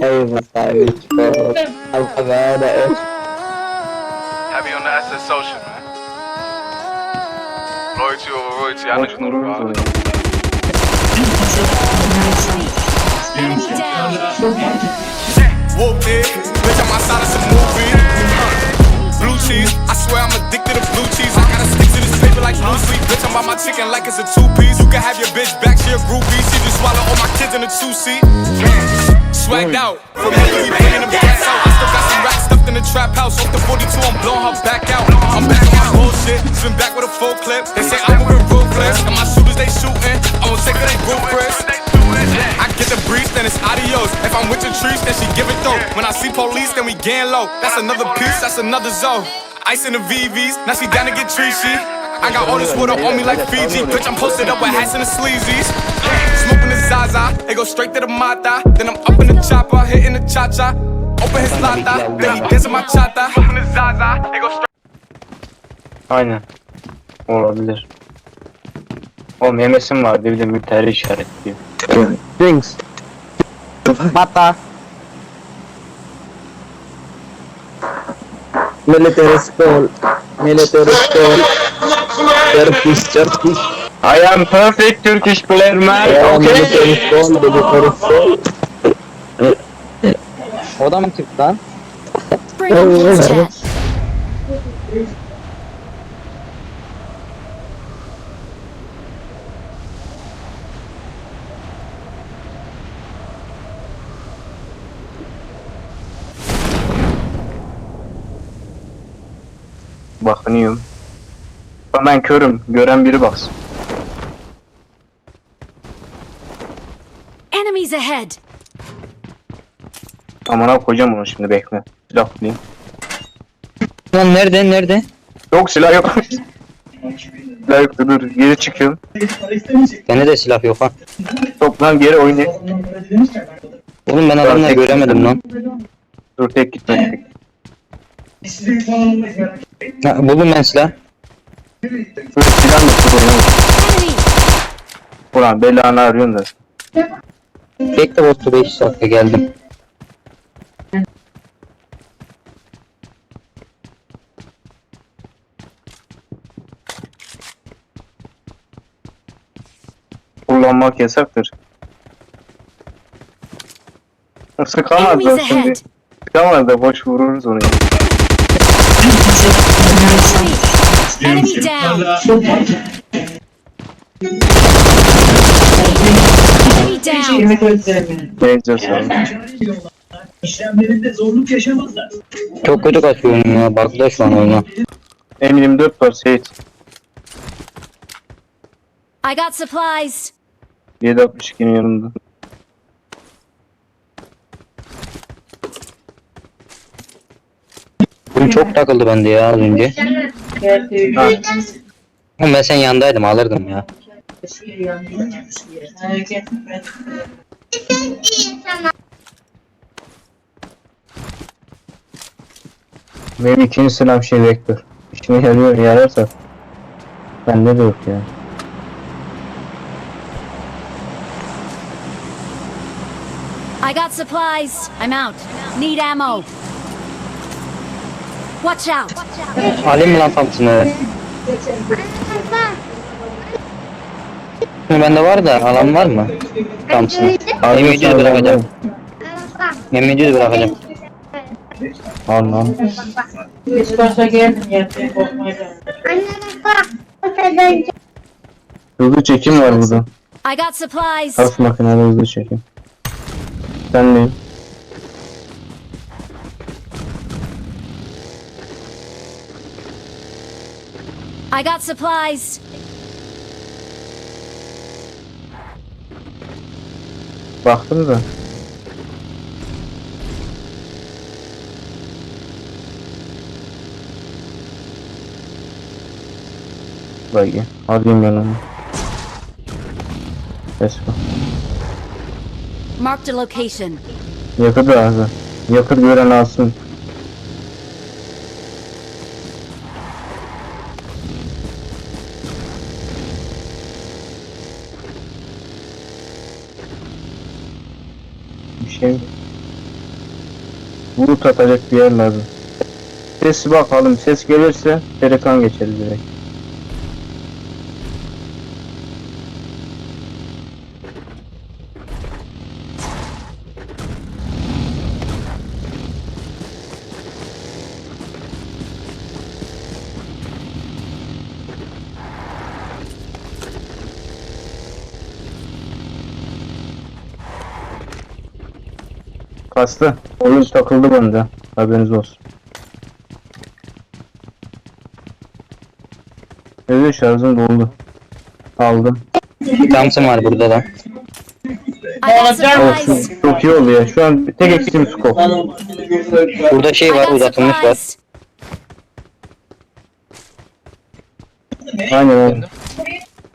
Eyvah abi. Alfa böyle. Have you on the asset social, man. Loyalty over royalty. I you know the vibe. Whooped it, bitch, I'm outside of some movie. Blue cheese, I swear I'm addicted to blue cheese. I gotta stick to this paper like blue sleep. Bitch, I'm by my chicken like it's a two piece. You can have your bitch back, she a groupie. She just swallow all my kids in a two seat. Swagged out, from Hillary bringing them gas out. I still got some racks stuffed in the trap house. Off the 42, I'm blowing her back out. I'm back on my bullshit, spin back with a full clip. They say I'm moving ruthless, and my shooters they shooting. I'm gonna take it, they ruthless. I get the breeze, then it's adios. If I'm with the trees, then she give it though. When I see police, then we gang low. That's another piece, that's another zone. Ice in the VVs, now she down to get treachy. I got all this water on me like Fiji. Bitch, I'm posted up with hats and the sleazies. Smoking the Zaza, it go straight to the Mata. Then I'm up in the chopper, hitting the cha cha. Open his lata, then he dancing my chata. Open the Zaza, it go straight. Aynen. Olabilir. O memesim vardı bir de müterri işaretliyor. Drinks. Mata. Military school. Military school. Turkish, Turkish. I am perfect Turkish player man. Okay. O da mı çıktı lan? Chat. Bakınıyorum. Ama Ben körüm. Gören biri baksın. Enemies ahead. Amına koyacağım onu şimdi bekle. Silah bulayım. Lan nerede, nerede? Yok silah yok. silah yok dur geri çıkıyorum. Bende de silah yok ha. Toplan geri oynayayım. Oğlum ben adamları göremedim lan. Dur tek gitme. tek. Ha, buldum ben silah. Dur silah mı? Dur. Ulan belanı arıyorsun da. Bekle botu 5 dakika geldim. Kullanmak yasaktır. Sıkamaz da şimdi. Sıkamaz da boş vururuz onu. Enemy down. Enemy down. Neyse sonra. İşlemlerinde zorluk yaşamazlar. Çok kötü kaçıyorum ya. Bakla şu an oyuna. M24 var Seyit. I got supplies. 762'nin yanında. Oyun çok takıldı bende ya az önce. Ha, Ama ben sen yandaydım alırdım ya. Benim ikinci silahım şey vektör. İşine yarıyor yararsa. Bende de yok ya. I got supplies. I'm out. Need ammo. Watch out. Alayım mı lan Thompson'ı? Şimdi bende var da alan var mı? Thompson'ı. M700 bırakacağım. M700 bırakacağım. Hiç başa geldim yerde korkmayacağım. Hızlı çekim var burada. I got supplies. Kas makineli hızlı çekim. Sen neyim? I got supplies. Baktım da. Bak ya. Alayım yanıma. Let's go. Marked a location. Yakıt lazım. Yakıt gören alsın. şey bulut atacak bir yer lazım. Ses bakalım ses gelirse Perikan geçeriz direkt. Kastı. Oyun takıldı bende. Haberiniz olsun. Evet şarjım doldu. Aldım. Thompson var burada da. Supplies. Çok, iyi oldu ya. Şu an tek eksiğim skop. Burada şey var uzatılmış var. Aynen öyle.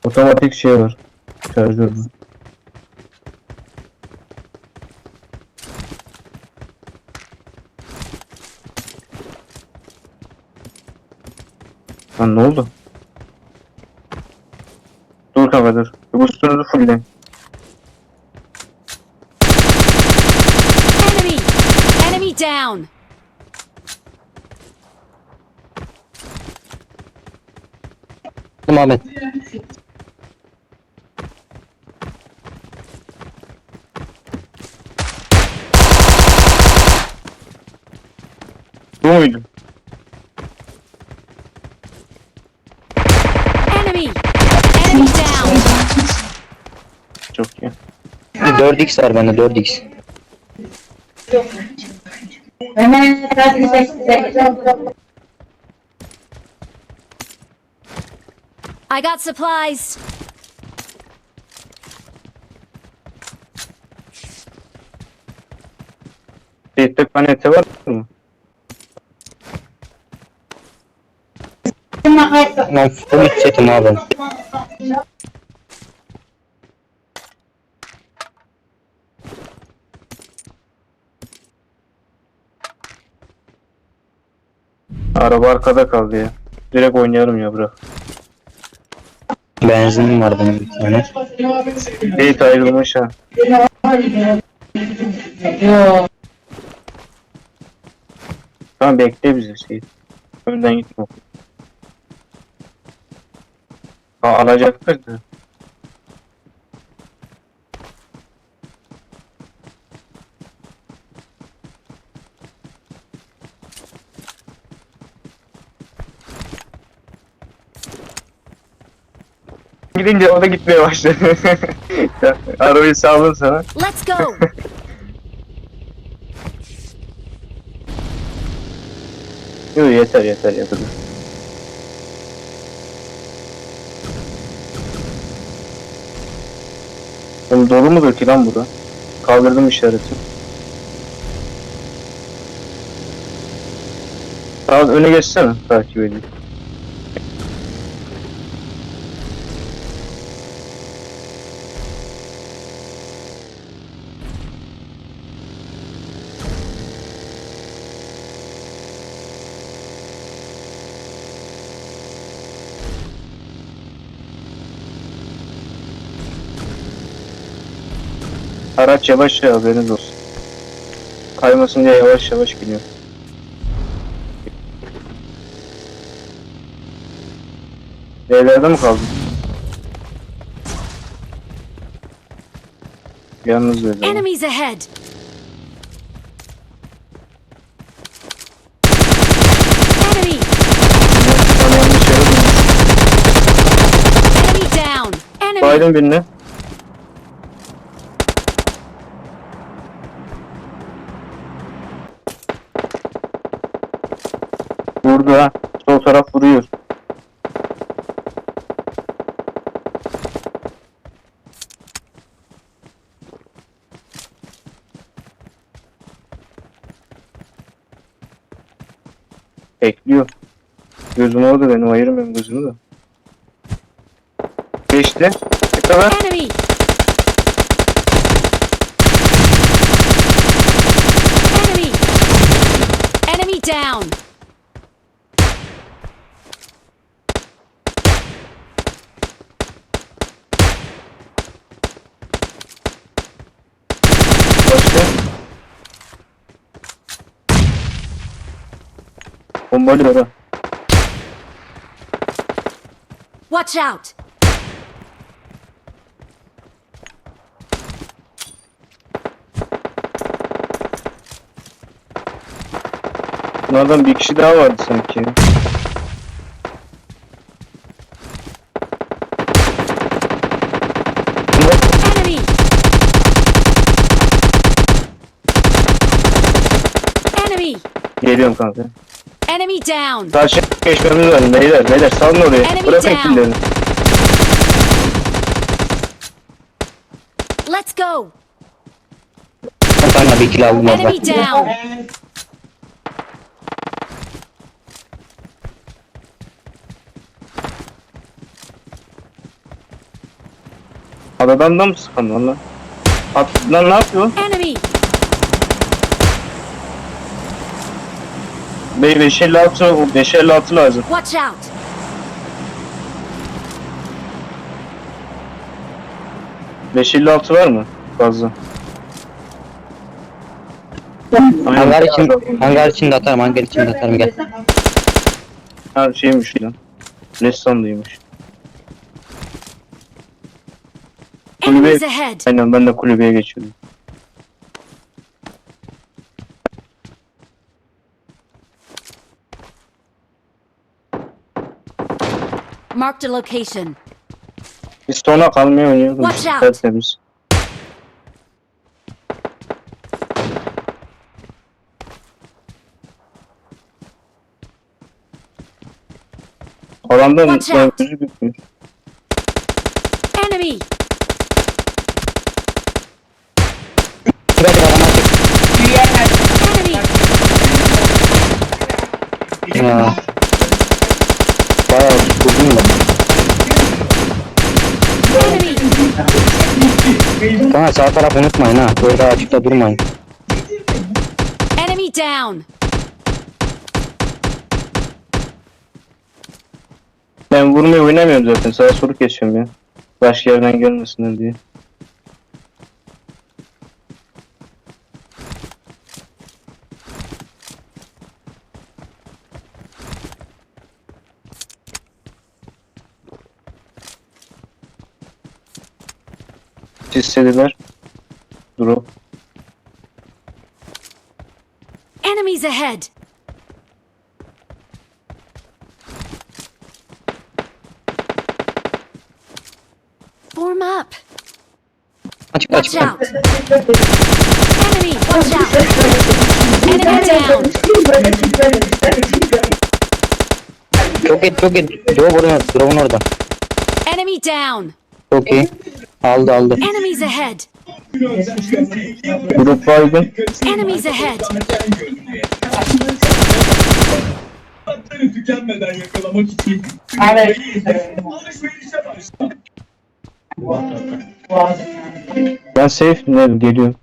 Otomatik şey var. Şarjör var. Lan ne oldu? Dur kanka dur. Bu üstünüzü fullleyin. Enemy. Enemy down. Ahmet. Bu muydu? 4x var bende 4x. Hemen hadi seksen. I got supplies. Seyitlik paneti var mı? Lan full setim abi. Araba arkada kaldı ya. Direkt oynayalım ya bırak. Benzinim var benim bir tane. Seyit ayrılmış ha. Tamam bekle bizi Seyit. Önden gitme. Ha, alacaktır da. Gidince o da gitmeye başladı. Arabayı saldım sana. Let's go. Yok yeter yeter yeter. Oğlum dolu mudur ki lan bu da? Kaldırdım işareti. Tamam öne geçsene takip edeyim. Araç yavaş ya haberiniz olsun. Kaymasın diye yavaş yavaş gidiyor. Evlerde mi kaldın? Yalnız ama. Enemies ahead. Enemy. Dönmüş. Enemy down. Enemy. Biden birine. Bekliyor. Gözüm orada benim ayırmıyorum gözümü de. Geçti. Ne kadar? Enemy. Enemy. Enemy down. Başka? Bombalıyor ha. Watch out! Bunlardan bir kişi daha vardı sanki. Enemy! Enemy! Geliyorum kanka. Enemy down! Karşı geçmemiz lazım beyler. Beyler salın oraya. Enemy Bırakın down. killerini. Let's go! Kanka bir kill aldım. Enemy down! Adadan da mı sıkan lan lan? At, lan ne yapıyor? Enemy! Bey 556 556 lazım. Watch out! Beş elli altı var mı? Fazla. Hangar için, hangar için de atarım, hangar için de atarım gel. Ha şeymiş lan. Ressamlıymış. Enemies ahead! Aynen ben de kulübeye geçiyordum. Marked a location. Biz sona kalmaya oynuyorduk. Watch out. Tertemiz. Alanda Watch out. gözü bitmiyor. Enemy! Enemy! Ya. Bayağı vurdum da. Enemy! Kanka sağ taraf unutmayın ha. Böyle açıkta durmayın. Enemy down! Ben vurmayı oynamıyorum zaten. Sağa soru geçiyorum ya. Başka yerden gelmesinler diye. Hissediler. Drop. Enemies ahead! Form up! Açık Watch açık. out! Enemy! Watch out! Enemy down! Çok iyi çok iyi. Joe vuruyor. Drone'un orada. Enemy down! Çok iyi. Aldı aldı. Enemies ahead! Grup baygın. Enemies ahead! Hatları tükenmeden yakalamak için Evet. alışverişe başla. Ben safe geliyorum.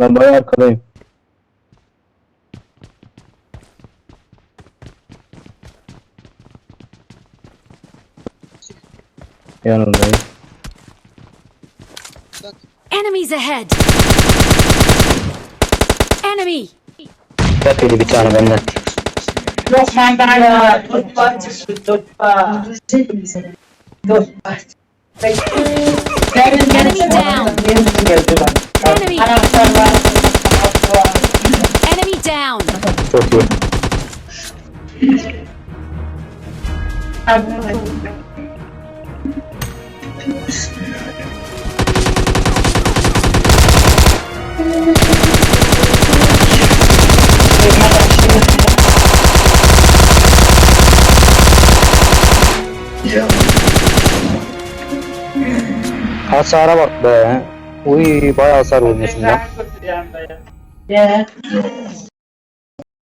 Ben bayağı arkadayım. Yanındayım. Enemies ahead! Enemy! Bak bir tane benden. Yok mandala. Tutma. Tutma. Tutma. Enemy down! Enemy! Anahtarlar. Enemy down! Çok iyi. Hasara bak be. Uy bayağı hasar vurmuşsun lan. Ya.